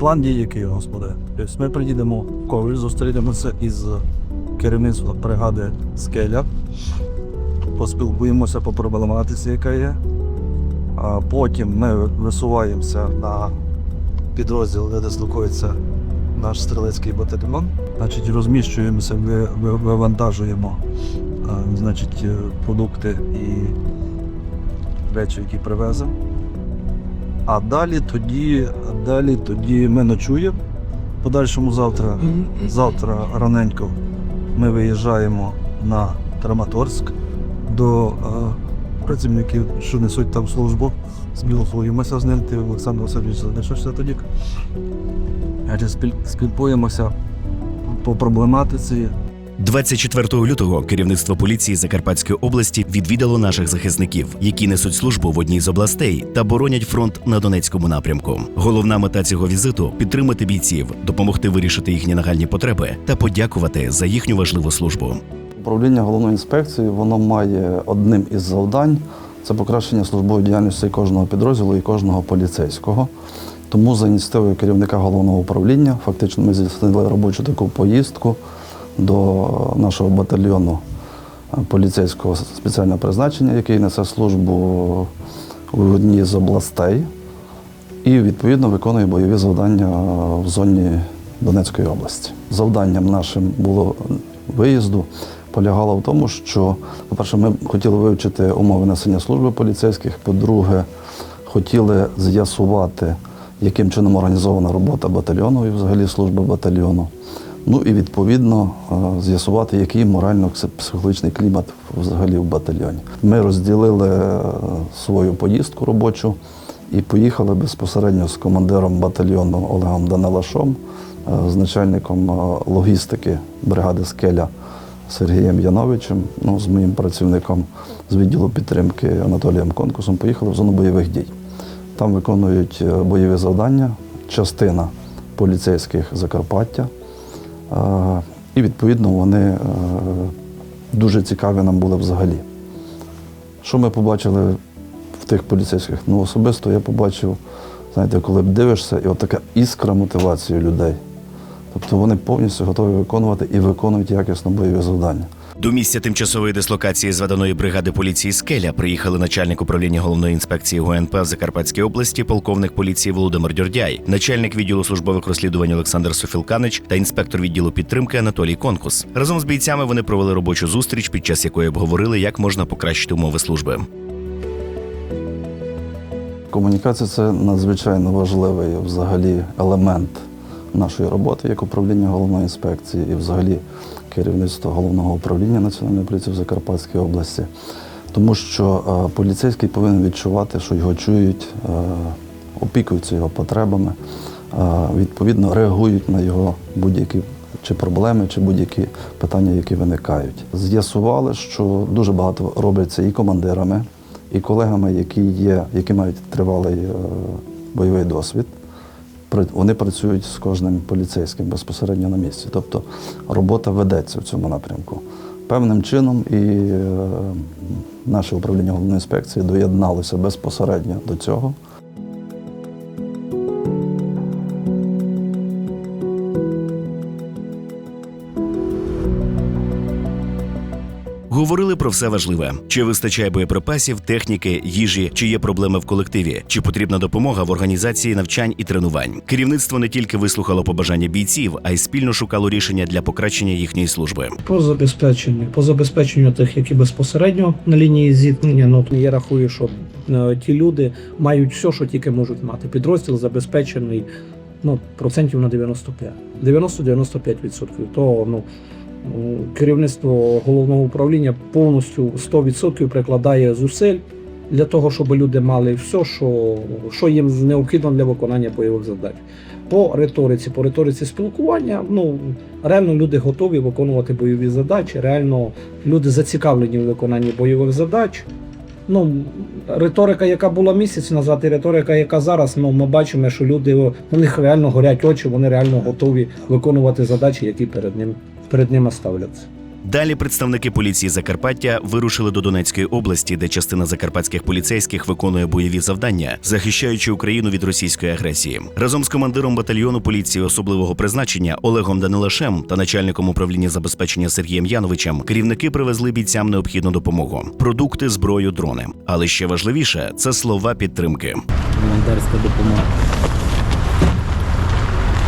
план дій який, господи. Тобто ми приїдемо в Коваль, зустрінемося із керівництвом бригади Скеля, поспілкуємося по проблематиці, яка є. А потім ми висуваємося на підрозділ, де дислокується наш стрілецький батальйон. Значить, розміщуємося, ви- ви- вивантажуємо а, значить, е, продукти і речі, які привеземо. А далі тоді, далі тоді ми ночуємо. Подальшому завтра, завтра раненько ми виїжджаємо на Краматорськ до е, працівників, що несуть там службу. Спілкуємося з ним, ти Олександр Васильович залишишся тоді. Адже Спілкуємося по проблематиці. 24 лютого керівництво поліції Закарпатської області відвідало наших захисників, які несуть службу в одній з областей та боронять фронт на Донецькому напрямку. Головна мета цього візиту підтримати бійців, допомогти вирішити їхні нагальні потреби та подякувати за їхню важливу службу. Управління головної інспекції воно має одним із завдань це покращення службової діяльності кожного підрозділу і кожного поліцейського. Тому за ініціативою керівника головного управління фактично ми здійснили робочу таку поїздку до нашого батальйону е, поліцейського спеціального призначення, який несе службу у одній з областей і відповідно виконує бойові завдання в зоні Донецької області. Завданням нашим було виїзду полягало в тому, що, по-перше, ми хотіли вивчити умови несення служби поліцейських. По-друге, хотіли з'ясувати, яким чином організована робота батальйону і взагалі служба батальйону. Ну і відповідно е, з'ясувати, який морально-психологічний клімат взагалі в батальйоні. Ми розділили е, свою поїздку робочу і поїхали безпосередньо з командиром батальйону Олегом Данилашом, е, з начальником логістики бригади Скеля Сергієм Яновичем, ну, з моїм працівником з відділу підтримки Анатолієм Конкурсом, поїхали в зону бойових дій. Там виконують бойові завдання, частина поліцейських Закарпаття. І відповідно вони е, дуже цікаві нам були взагалі. Що ми побачили в тих поліцейських? Ну, особисто я побачив, знаєте, коли дивишся, і от така іскра мотивації людей. Тобто вони повністю готові виконувати і виконують якісно бойові завдання. До місця тимчасової дислокації зведеної бригади поліції Скеля приїхали начальник управління головної інспекції ГУНП в Закарпатській області, полковник поліції Володимир Дьордяй, начальник відділу службових розслідувань Олександр Софілканич та інспектор відділу підтримки Анатолій Конкус. Разом з бійцями вони провели робочу зустріч, під час якої обговорили, як можна покращити умови служби. Комунікація це надзвичайно важливий взагалі елемент нашої роботи як управління головної інспекції і взагалі керівництва головного управління Національної поліції в Закарпатській області. Тому що е, поліцейський повинен відчувати, що його чують, е, опікуються його потребами, е, відповідно реагують на його будь-які чи проблеми, чи будь-які питання, які виникають. З'ясували, що дуже багато робиться і командирами, і колегами, які є, які мають тривалий бойовий досвід. Вони працюють з кожним поліцейським безпосередньо на місці. Тобто робота ведеться в цьому напрямку. Певним чином і е, наше управління головної інспекції доєдналося безпосередньо до цього. Про все важливе: чи вистачає боєприпасів, техніки, їжі, чи є проблеми в колективі, чи потрібна допомога в організації навчань і тренувань. Керівництво не тільки вислухало побажання бійців, а й спільно шукало рішення для покращення їхньої служби. По забезпеченню, по забезпеченню тих, які безпосередньо на лінії зіткнення, ну я рахую, що е, ті люди мають все, що тільки можуть мати. Підрозділ забезпечений ну, процентів на 95. 90-95%. То ну, керівництво головного управління повністю 100% прикладає зусиль для того, щоб люди мали все, що, що їм необхідно для виконання бойових задач. По риториці, по риториці спілкування, ну реально люди готові виконувати бойові задачі, реально люди зацікавлені в виконанні бойових задач. Ну, риторика, яка була місяць назад, і риторика, яка зараз, ну ми бачимо, що люди у них реально горять очі, вони реально готові виконувати задачі, які перед ним перед ними ставляться. Далі представники поліції Закарпаття вирушили до Донецької області, де частина закарпатських поліцейських виконує бойові завдання, захищаючи Україну від російської агресії. Разом з командиром батальйону поліції особливого призначення Олегом Данилашем та начальником управління забезпечення Сергієм Яновичем керівники привезли бійцям необхідну допомогу: продукти, зброю, дрони. Але ще важливіше це слова підтримки. волонтерська допомога.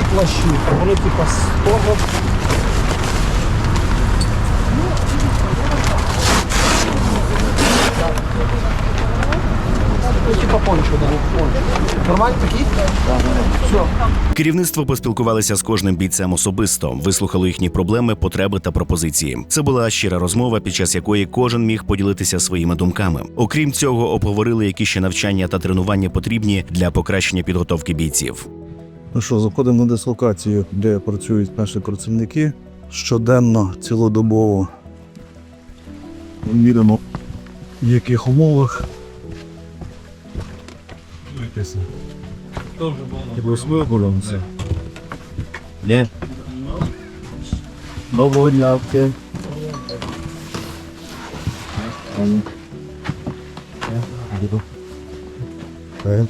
І плащі. Вони типа з того. Типа пончо, да. пончо. Нормально такі? Все. Керівництво поспілкувалося з кожним бійцем особисто, вислухало їхні проблеми, потреби та пропозиції. Це була щира розмова, під час якої кожен міг поділитися своїми думками. Окрім цього, обговорили, які ще навчання та тренування потрібні для покращення підготовки бійців. Ну що, заходимо на дислокацію, де працюють наші працівники щоденно, цілодобово. Міряно в яких умовах. Ні. Доброго дня. Окей.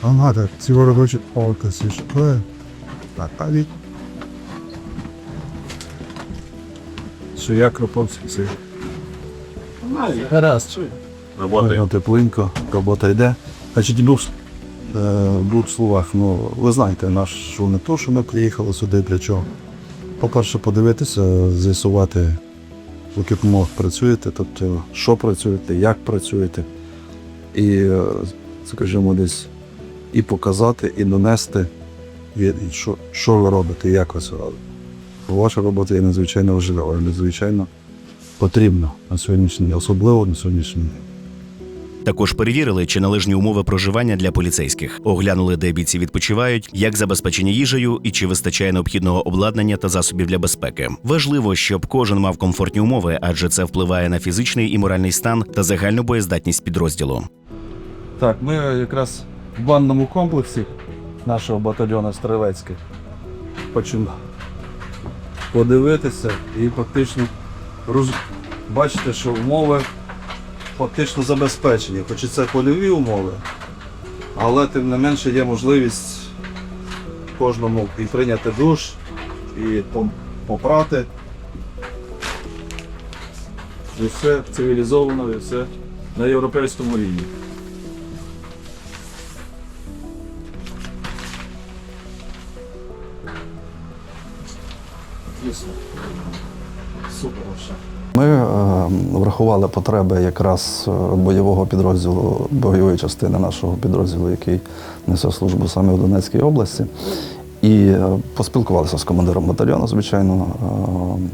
Ага, цього робочі палка сішкає. Так, а від Що я кропався це. Гаразд. Робота тепленько, робота йде. Значить, двох, е, в двох словах, ну, ви знаєте, наш що не то, що ми приїхали сюди для чого. По-перше, подивитися, з'ясувати, в яких умовах працюєте, тобто, що працюєте, як працюєте. І, е, скажімо, десь і показати, і донести, що, що ви робите, як ви це робите. Ваша робота є надзвичайно важлива, надзвичайно потрібна на сьогоднішній день, особливо на сьогоднішній день. Також перевірили, чи належні умови проживання для поліцейських, оглянули, де бійці відпочивають, як забезпечення їжею і чи вистачає необхідного обладнання та засобів для безпеки. Важливо, щоб кожен мав комфортні умови, адже це впливає на фізичний і моральний стан та загальну боєздатність підрозділу. Так, ми якраз в банному комплексі нашого батальйону Стрелецький хочемо подивитися і фактично роз... бачите, що умови фактично забезпечені. Хоч і це польові умови, але тим не менше є можливість кожному і прийняти душ, і попрати. І все цивілізовано, і все на європейському рівні. Врахували потреби якраз е, бойового підрозділу, бойової частини нашого підрозділу, який несе службу саме в Донецькій області. І е, поспілкувалися з командиром батальйону, звичайно, е,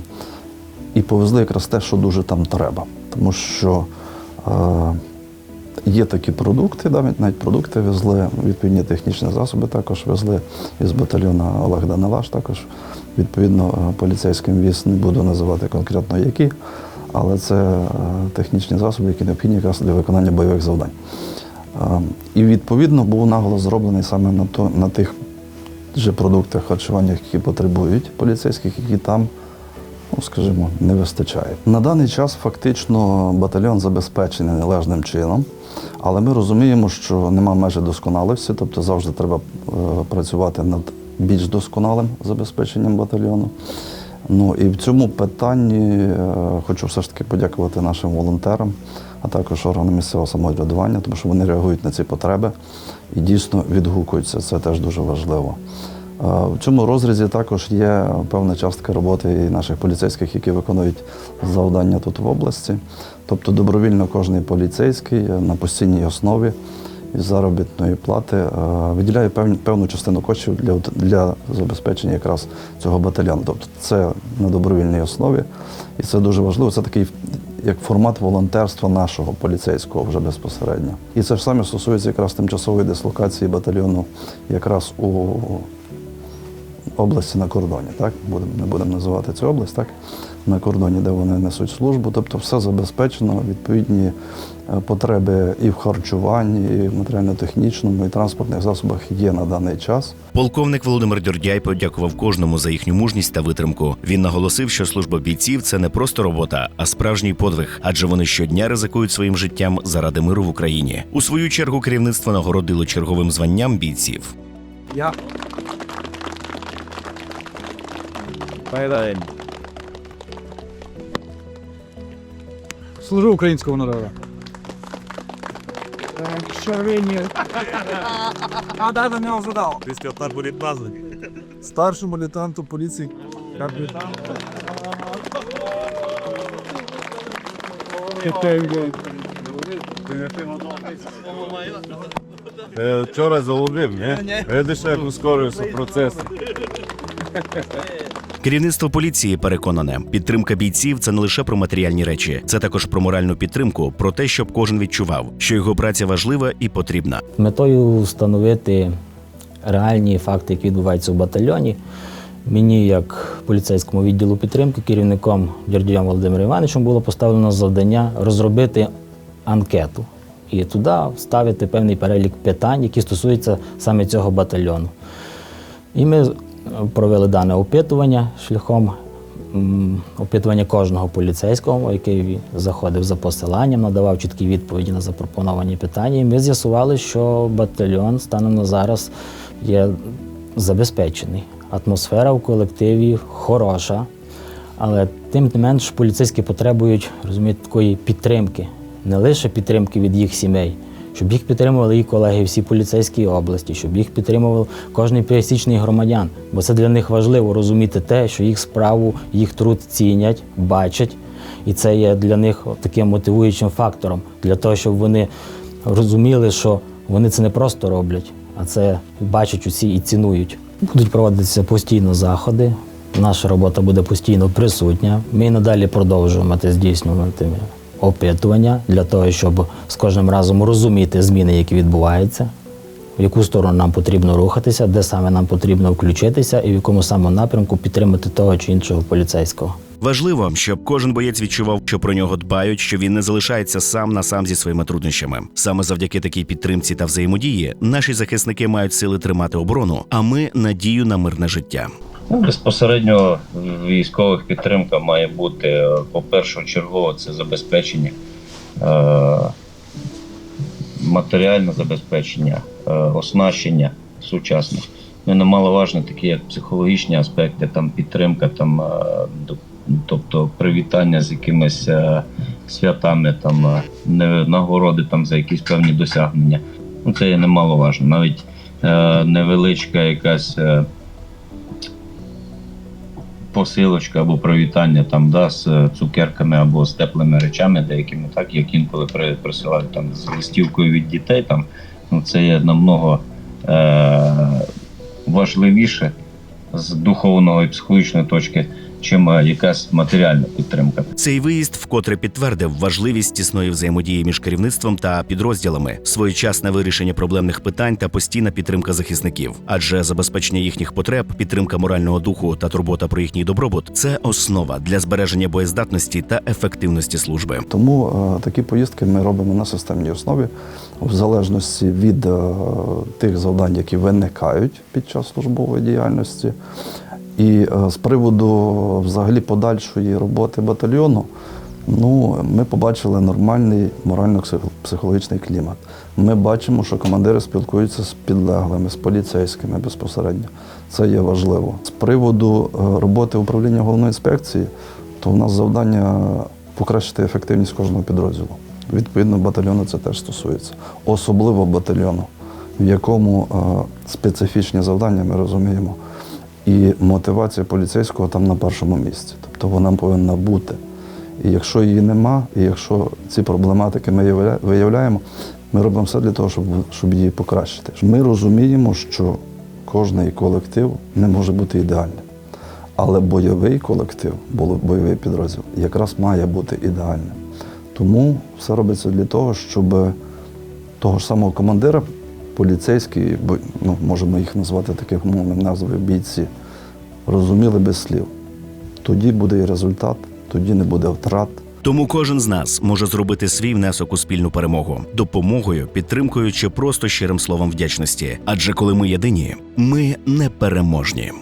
і повезли якраз те, що дуже там треба. Тому що є такі продукти, навіть продукти везли, відповідні технічні засоби також везли із батальйону Олег Данилаш також. Відповідно, поліцейським віз не буду називати конкретно які, але це е, технічні засоби, які необхідні якраз для виконання бойових завдань. Е, І відповідно був наголос зроблений саме на, то, на тих же продуктах харчування, які потребують поліцейських, які там, ну скажімо, не вистачає. На даний час фактично батальйон забезпечений належним чином, але ми розуміємо, що нема межі досконалості, тобто завжди треба е, працювати над більш досконалим забезпеченням батальйону. Ну і в цьому питанні е, хочу все ж таки подякувати нашим волонтерам, а також органам місцевого самоврядування, тому що вони реагують на ці потреби і дійсно відгукуються. Це теж дуже важливо. Е, В цьому розрізі також є певна частка роботи і наших поліцейських, які виконують завдання тут в області. Тобто добровільно кожен поліцейський на постійній основі заробітної плати е, виділяє певну частину коштів для, для забезпечення якраз цього батальйону. Тобто це на добровільній основі, і це дуже важливо. Це такий як формат волонтерства нашого поліцейського вже безпосередньо. І це ж саме стосується якраз тимчасової дислокації батальйону якраз у області на кордоні, так? Будемо, не будемо називати цю область, так? На кордоні, де вони несуть службу. Тобто все забезпечено, відповідні е, потреби і в харчуванні, і в матеріально-технічному, і транспортних засобах є на даний час. Полковник Володимир Дюрдяй подякував кожному за їхню мужність та витримку. Він наголосив, що служба бійців це не просто робота, а справжній подвиг, адже вони щодня ризикують своїм життям заради миру в Україні. У свою чергу керівництво нагородило черговим званням бійців. Я Служу українському народу. А да, не ожидав. Після так буде. Старшому лейтенанту поліції. Е, Вчора заловив, ні? Видиш, як ускорюється процес. Керівництво поліції переконане, підтримка бійців це не лише про матеріальні речі, це також про моральну підтримку, про те, щоб кожен відчував, що його праця важлива і потрібна. Метою встановити реальні факти, які відбуваються в батальйоні. Мені, як поліцейському відділу підтримки, керівником Дярдієм Володимиром Івановичем було поставлено завдання розробити анкету і туди вставити певний перелік питань, які стосуються саме цього батальйону. І ми провели дане опитування шляхом опитування кожного поліцейського, який заходив за посиланням, надавав чіткі відповіді на запропоновані питання. І ми з'ясували, що батальйон станом на зараз є забезпечений. Атмосфера в колективі хороша, але тим не менш поліцейські потребують розумієте, такої підтримки, не лише підтримки від їх сімей, щоб їх підтримували і колеги всі поліцейській області, щоб їх підтримував кожний пересічний громадян. Бо це для них важливо розуміти те, що їх справу, їх труд цінять, бачать. І це є для них таким мотивуючим фактором, для того, щоб вони розуміли, що вони це не просто роблять, а це бачать усі і цінують. Будуть проводитися постійно заходи. Наша робота буде постійно присутня. Ми і надалі продовжувати здійснювати опитування для того, щоб з кожним разом розуміти зміни, які відбуваються, в яку сторону нам потрібно рухатися, де саме нам потрібно включитися, і в якому саме напрямку підтримати того чи іншого поліцейського. Важливо, щоб кожен боєць відчував, що про нього дбають, що він не залишається сам на сам зі своїми труднощами. Саме завдяки такій підтримці та взаємодії наші захисники мають сили тримати оборону, а ми надію на мирне життя. Ну, безпосередньо військових підтримка має бути по першу чергу це забезпечення, е, матеріальне забезпечення, е, оснащення сучасне. Ну, немаловажно такі як психологічні аспекти, там підтримка, там, е, тобто привітання з якимись святами, там, нагороди там, за якісь певні досягнення. Ну, це є немаловажно. Навіть невеличка якась. Посилочка або привітання там да, з е, цукерками або з теплими речами, деякими так, як інколи при- присилають там з листівкою від дітей. Там ну це є намного е- важливіше з духовного і психологічної точки, чим е, якась матеріальна підтримка. Цей виїзд вкотре підтвердив важливість тісної взаємодії між керівництвом та підрозділами, своєчасне вирішення проблемних питань та постійна підтримка захисників. Адже забезпечення їхніх потреб, підтримка морального духу та турбота про їхній добробут це основа для збереження боєздатності та ефективності служби. Тому е, такі поїздки ми робимо на системній основі, в залежності від е, тих завдань, які виникають під час службової діяльності. І е, з приводу взагалі подальшої роботи батальйону, ну, ми побачили нормальний морально-психологічний клімат. Ми бачимо, що командири спілкуються з підлеглими, з поліцейськими безпосередньо. Це є важливо. З приводу е, роботи управління головної інспекції, то у нас завдання покращити ефективність кожного підрозділу. Відповідно, батальйону це теж стосується. Особливо батальйону, в якому е, специфічні завдання ми розуміємо. І мотивація поліцейського там на першому місці. Тобто вона повинна бути. І якщо її нема, і якщо ці проблематики ми виявляємо, ми робимо все для того, щоб, щоб її покращити. Ми розуміємо, що кожний колектив не може бути ідеальним. Але бойовий колектив, бойовий підрозділ, якраз має бути ідеальним. Тому все робиться для того, щоб того ж самого командира, поліцейський, бо- ну, можемо їх назвати таких мовним назвою бійці, розуміли без слів. Тоді буде і результат, тоді не буде втрат. Тому кожен з нас може зробити свій внесок у спільну перемогу допомогою, підтримкою чи просто щирим словом вдячності. Адже коли ми єдині, ми непереможні.